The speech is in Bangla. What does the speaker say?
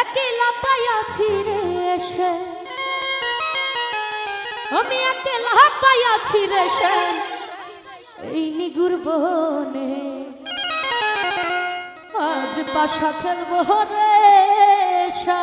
একলা পাইয়াছি রে এসে। আমি একলা পাইয়াছি রে সে এই নিগুর বনে। আজ পাশা খেলব রে সা